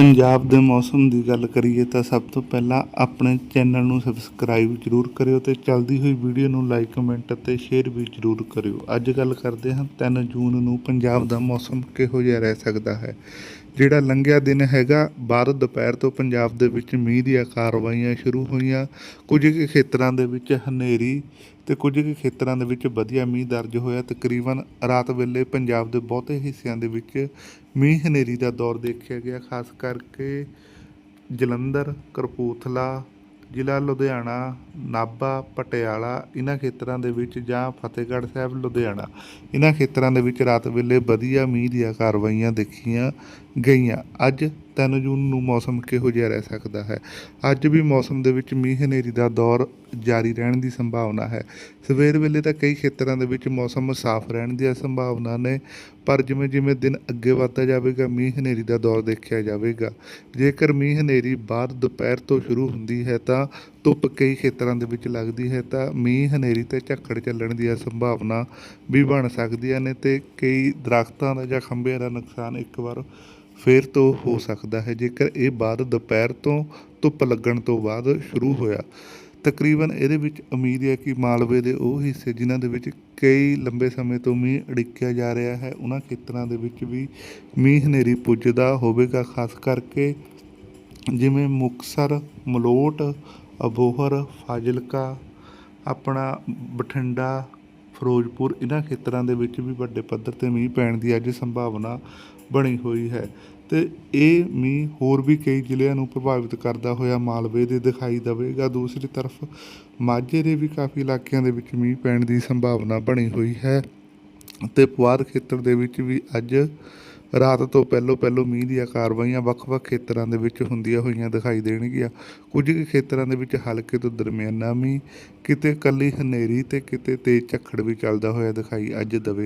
ਪੰਜਾਬ ਦੇ ਮੌਸਮ ਦੀ ਗੱਲ ਕਰੀਏ ਤਾਂ ਸਭ ਤੋਂ ਪਹਿਲਾਂ ਆਪਣੇ ਚੈਨਲ ਨੂੰ ਸਬਸਕ੍ਰਾਈਬ ਜ਼ਰੂਰ ਕਰਿਓ ਤੇ ਚੱਲਦੀ ਹੋਈ ਵੀਡੀਓ ਨੂੰ ਲਾਈਕ ਕਮੈਂਟ ਅਤੇ ਸ਼ੇਅਰ ਵੀ ਜ਼ਰੂਰ ਕਰਿਓ। ਅੱਜ ਗੱਲ ਕਰਦੇ ਹਾਂ 3 ਜੂਨ ਨੂੰ ਪੰਜਾਬ ਦਾ ਮੌਸਮ ਕਿਹੋ ਜਿਹਾ ਰਹਿ ਸਕਦਾ ਹੈ। ਜਿਹੜਾ ਲੰਘਿਆ ਦਿਨ ਹੈਗਾ ਬਾਅਦ ਦੁਪਹਿਰ ਤੋਂ ਪੰਜਾਬ ਦੇ ਵਿੱਚ ਮੀਂਹ ਦੀਆਂ ਕਾਰਵਾਈਆਂ ਸ਼ੁਰੂ ਹੋਈਆਂ। ਕੁਝ ਕੁ ਖੇਤਰਾਂ ਦੇ ਵਿੱਚ ਹਨੇਰੀ ਤੇ ਕੁਝ ਕੁ ਖੇਤਰਾਂ ਦੇ ਵਿੱਚ ਵਧੀਆ ਮੀਂਹ ਦਰਜ ਹੋਇਆ। ਤਕਰੀਬਨ ਰਾਤ ਵੇਲੇ ਪੰਜਾਬ ਦੇ ਬਹੁਤੇ ਹਿੱਸਿਆਂ ਦੇ ਵਿੱਚ ਮੀਂਹ ਹਨੇਰੀ ਦਾ ਦੌਰ ਦੇਖਿਆ ਗਿਆ, ਖਾਸ ਕਰਕੇ ਜਲੰਧਰ, ਕਪੂਰਥਲਾ ਜ਼ਿਲ੍ਹਾ, ਲੁਧਿਆਣਾ, ਨਾਭਾ, ਪਟਿਆਲਾ ਇਹਨਾਂ ਖੇਤਰਾਂ ਦੇ ਵਿੱਚ ਜਾਂ ਫਤਿਹਗੜ੍ਹ ਸਾਹਿਬ, ਲੁਧਿਆਣਾ ਇਹਨਾਂ ਖੇਤਰਾਂ ਦੇ ਵਿੱਚ ਰਾਤ ਵੇਲੇ ਵਧੀਆ ਮੀਂਹ ਦੀਆਂ ਕਾਰਵਾਈਆਂ ਦੇਖੀਆਂ ਗਈਆਂ। ਅੱਜ 3 ਜੂਨ ਨੂੰ ਮੌਸਮ ਕਿਹੋ ਜਿਹਾ ਰਹਿ ਸਕਦਾ ਹੈ? ਅੱਜ ਵੀ ਮੌਸਮ ਦੇ ਵਿੱਚ ਮੀਂਹ ਹਨੇਰੀ ਦਾ ਦੌਰ ਜਾਰੀ ਰਹਿਣ ਦੀ ਸੰਭਾਵਨਾ ਹੈ। ਸਵੇਰ ਵੇਲੇ ਤਾਂ ਕਈ ਖੇਤਰਾਂ ਦੇ ਵਿੱਚ ਮੌਸਮ ਸਾਫ਼ ਰਹਿਣ ਦੀਆਂ ਸੰਭਾਵਨਾ ਨੇ, ਪਰ ਜਿਵੇਂ ਜਿਵੇਂ ਦਿਨ ਅੱਗੇ ਵੱਧਦਾ ਜਾਵੇਗਾ, ਮੀਂਹ ਹਨੇਰੀ ਦਾ ਦੌਰ ਦੇਖਿਆ ਜਾਵੇਗਾ। ਜੇਕਰ ਮੀਂਹ ਹਨੇਰੀ ਬਾਅਦ ਦੁਪਹਿਰ ਤੋਂ ਸ਼ੁਰੂ ਹੁੰਦੀ ਹੈ ਤਾਂ ਧੁੱਪ ਕਈ ਖੇਤਰਾਂ ਦੇ ਵਿੱਚ ਲੱਗਦੀ ਹੈ ਤਾਂ ਮੀਂਹ ਹਨੇਰੀ ਤੇ ਝੱਖੜ ਚੱਲਣ ਦੀਆਂ ਸੰਭਾਵਨਾ ਵੀ ਬਣ ਸਕਦੀਆਂ ਨੇ ਤੇ ਕਈ ਦਰਖਤਾਂ ਦਾ ਜਾਂ ਖੰਭਿਆਂ ਦਾ ਨੁਕਸਾਨ ਇੱਕ ਵਾਰ ਫਿਰ ਤੋਂ ਹੋ ਸਕਦਾ ਹੈ, ਜੇਕਰ ਇਹ ਬਾਅਦ ਦੁਪਹਿਰ ਤੋਂ ਧੁੱਪ ਲੱਗਣ ਤੋਂ ਬਾਅਦ ਸ਼ੁਰੂ ਹੋਇਆ। ਤਕਰੀਬਨ ਇਹਦੇ ਵਿੱਚ ਉਮੀਦ ਹੈ ਕਿ ਮਾਲਵੇ ਦੇ ਉਹ ਹਿੱਸੇ ਜਿਨ੍ਹਾਂ ਦੇ ਵਿੱਚ ਕਈ ਲੰਬੇ ਸਮੇਂ ਤੋਂ ਮੀਂਹ ਅੜਿੱਕਿਆ ਜਾ ਰਿਹਾ ਹੈ ਉਹਨਾਂ ਖੇਤਰਾਂ ਦੇ ਵਿੱਚ ਵੀ ਮੀਂਹ ਹਨੇਰੀ ਪੁੱਜਦਾ ਹੋਵੇਗਾ, ਖਾਸ ਕਰਕੇ ਜਿਵੇਂ ਮੁਕਤਸਰ ਮਲੋਟ, ਅਬੋਹਰ, ਫਾਜ਼ਿਲਕਾ, ਆਪਣਾ ਬਠਿੰਡਾ, ਫਿਰੋਜ਼ਪੁਰ ਇਹਨਾਂ ਖੇਤਰਾਂ ਦੇ ਵਿੱਚ ਵੀ ਵੱਡੇ ਪੱਧਰ ਤੇ ਮੀਂਹ ਪੈਣ ਦੀ ਅੱਜ ਸੰਭਾਵਨਾ ਬਣੀ ਹੋਈ ਹੈ। ਤੇ ਇਹ ਮੀਂਹ ਹੋਰ ਵੀ ਕਈ ਜ਼ਿਲ੍ਹਿਆਂ ਨੂੰ ਪ੍ਰਭਾਵਿਤ ਕਰਦਾ ਹੋਇਆ ਮਾਲਵੇ ਦੇ ਦਿਖਾਈ ਦੇਵੇਗਾ। ਦੂਸਰੀ ਤਰਫ ਮਾਝੇ ਦੇ ਵੀ ਕਾਫੀ ਇਲਾਕਿਆਂ ਦੇ ਵਿੱਚ ਮੀਂਹ ਪੈਣ ਦੀ ਸੰਭਾਵਨਾ ਬਣੀ ਹੋਈ ਹੈ ਤੇ ਪੁਆਧ ਖੇਤਰ ਦੇ ਵਿੱਚ ਵੀ ਅੱਜ ਰਾਤ ਤੋਂ ਪਹਿਲੋਂ ਪਹਿਲੋਂ ਮੀਂਹ ਦੀਆਂ ਕਾਰਵਾਈਆਂ ਵੱਖ-ਵੱਖ ਖੇਤਰਾਂ ਦੇ ਵਿੱਚ ਹੁੰਦੀਆਂ ਹੋਈਆਂ ਦਿਖਾਈ ਦੇਣਗੀਆਂ। ਕੁਝ ਕੁ ਖੇਤਰਾਂ ਦੇ ਵਿੱਚ ਹਲਕੇ ਤੋਂ ਦਰਮਿਆਨਾ ਮੀਂਹ, ਕਿਤੇ ਕੱਲੀ ਹਨੇਰੀ ਤੇ ਕਿਤੇ ਤੇਜ਼ ਝੱਖੜ ਵੀ ਚੱਲਦਾ ਹੋਇਆ ਦਿਖਾਈ ਅੱਜ ਦੇਵੇ